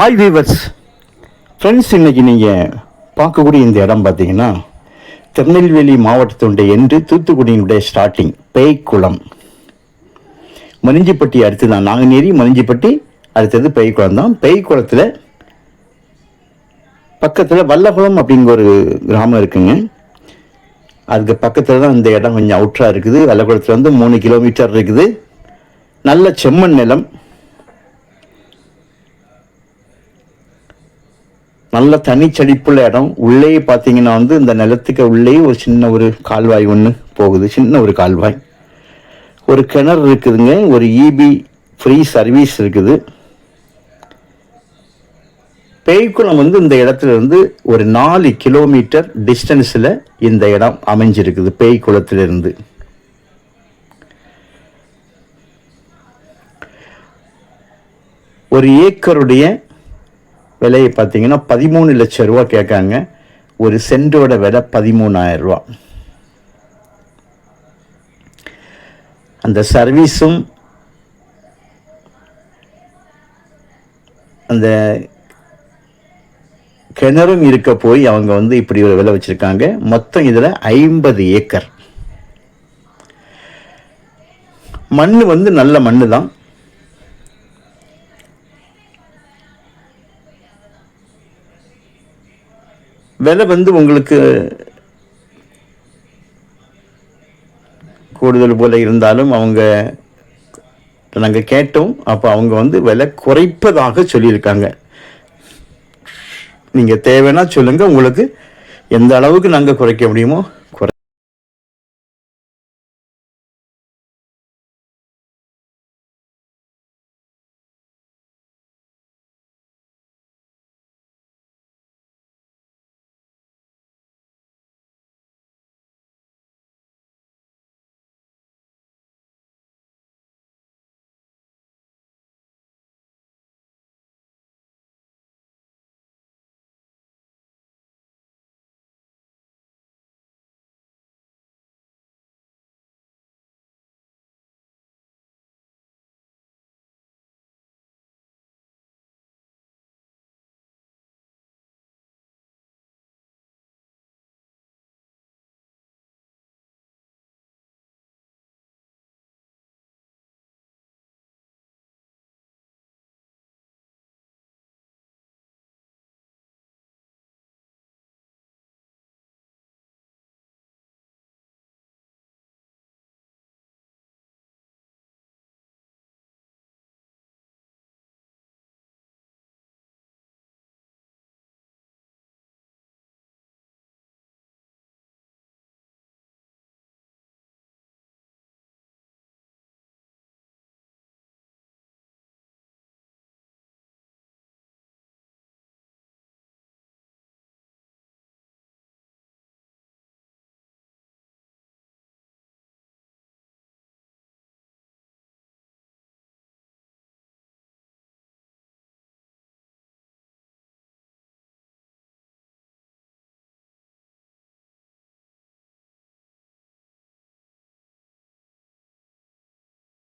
Hi viewers friends இன்னைக்கு நீங்கள் பார்க்கக்கூடிய இந்த இடம் பார்த்தீங்கன்னா திருநெல்வேலி மாவட்டத்தினுடைய என்று தூத்துக்குடியினுடைய ஸ்டார்டிங் பேய்க்குளம். மணிஞ்சிப்பட்டி அடுத்து தான். நாங்குநேரி மணிஞ்சிப்பட்டி அடுத்தது பேய்க்குளம் தான். பேய்க்குளத்தில் பக்கத்தில் வல்லகுளம் அப்படிங்கிற ஒரு கிராமம் இருக்குங்க. அதுக்கு பக்கத்தில் தான் இந்த இடம் கொஞ்சம் அவுட்ராக இருக்குது. வல்லகுளத்தில் வந்து மூணு கிலோமீட்டர் இருக்குது. நல்ல செம்மண் நிலம். நல்ல தனிச்சடிப்புள்ள இடம். உள்ளே பார்த்தீங்கன்னா வந்து இந்த நிலத்துக்கு உள்ளே ஒரு சின்ன ஒரு கால்வாய் ஒன்று போகுது. சின்ன ஒரு கால்வாய். ஒரு கிணறு இருக்குதுங்க. ஒரு இபி ஃப்ரீ சர்வீஸ் இருக்குது. பேய்க்குளம் வந்து இந்த இடத்துல இருந்து ஒரு நாலு கிலோமீட்டர் டிஸ்டன்ஸில் இந்த இடம் அமைஞ்சிருக்குது. பேய்க்குளத்திலிருந்து. ஒரு ஏக்கருடைய விலையை பார்த்தீங்கன்னா பதிமூணு லட்சம் ரூபா கேட்காங்க. ஒரு சென்டோட விலை பதிமூணாயிரம் ரூபா. அந்த சர்வீஸும் அந்த கிணறும் இருக்க போய் அவங்க வந்து இப்படி ஒரு விலை வச்சுருக்காங்க. மொத்தம் இதில் ஐம்பது ஏக்கர். மண் வந்து நல்ல மண்ணு தான் விலை வந்து உங்களுக்கு கூடுதல் போல இருந்தாலும் அவங்க நாங்கள் கேட்டோம். அப்போ அவங்க வந்து விலை குறைப்பதாக சொல்லியிருக்காங்க. நீங்கள் தேவைன்னா சொல்லுங்கள் உங்களுக்கு எந்த அளவுக்கு நாங்கள் குறைக்க முடியுமோ